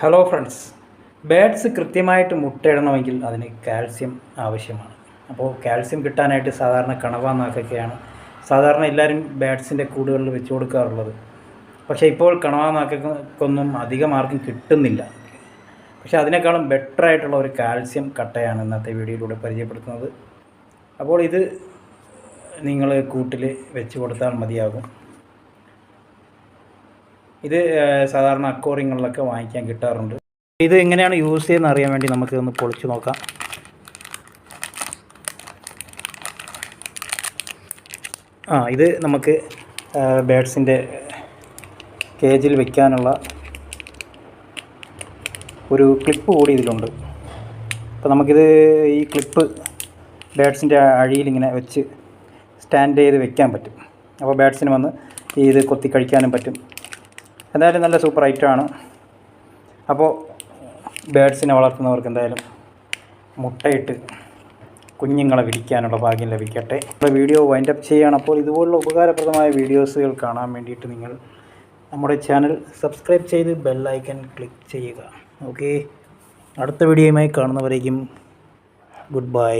Hello friends birds കൃത്യമായിട്ട് മുട്ടയിടണമെങ്കിൽ അതിന് calcium ആവശ്യമാണ്. അപ്പോൾ കാൽസ്യം കിട്ടാനായിട്ട് സാധാരണ കണവ നാക്കൊക്കെയാണ്. സാധാരണ എല്ലാവരും ബേഡ്സിന്റെ കൂടുകളിൽ വെച്ച് കൊടുക്കാറുള്ളത്. പക്ഷേ ഇപ്പോൾ കണവ നാക്കൊന്നും അധികം ആർക്കും കിട്ടുന്നില്ല. പക്ഷേ അതിനേക്കാളും ബെറ്റർ ആയിട്ടുള്ള ഒരു കാൽസ്യം കട്ടയാണ് ഇന്നത്തെ വീഡിയോയിലൂടെ പരിചയപ്പെടുത്തുന്നത്. അപ്പോൾ ഇത് നിങ്ങൾ കൂട്ടിൽ വെച്ച് കൊടുത്താൽ മതിയാകും. ഇത് സാധാരണ അക്കോറിയങ്ങളിലൊക്കെ വാങ്ങിക്കാൻ കിട്ടാറുണ്ട്. ഇത് എങ്ങനെയാണ് യൂസ് ചെയ്യുന്നത് അറിയാൻ വേണ്ടി നമുക്ക് ഒന്ന് പൊളിച്ച് നോക്കാം. ആ ഇത് നമുക്ക് ബേഡ്സിന്റെ കേജിൽ വെക്കാനുള്ള ഒരു ക്ലിപ്പ് കൂടി ഇതിലുണ്ട്. അപ്പോൾ നമുക്കിത് ഈ ക്ലിപ്പ് ബേഡ്സിന്റെ അഴിയിലിങ്ങനെ വെച്ച് സ്റ്റാൻഡ് ചെയ്ത് വെക്കാൻ പറ്റും. അപ്പോൾ ബേഡ്സിന് വന്ന് ഇത് കൊത്തി കഴിക്കാനും പറ്റും. എന്തായാലും നല്ല സൂപ്പർ ഐറ്റമാണ്. അപ്പോൾ ബേഡ്സിനെ വളർത്തുന്നവർക്ക് എന്തായാലും മുട്ടയിട്ട് കുഞ്ഞുങ്ങളെ വിരിക്കാനുള്ള ഭാഗ്യം ലഭിക്കട്ടെ. നമ്മുടെ വീഡിയോ വൈൻഡ് അപ്പ് ചെയ്യുകയാണ് അപ്പോൾ ഇതുപോലുള്ള ഉപകാരപ്രദമായ വീഡിയോസുകൾ കാണാൻ വേണ്ടിയിട്ട് നിങ്ങൾ നമ്മുടെ ചാനൽ സബ്സ്ക്രൈബ് ചെയ്ത് ബെല്ലൈക്കൻ ക്ലിക്ക് ചെയ്യുക. ഓക്കെ അടുത്ത വീഡിയോയുമായി കാണുന്നവരേക്കും ഗുഡ് ബൈ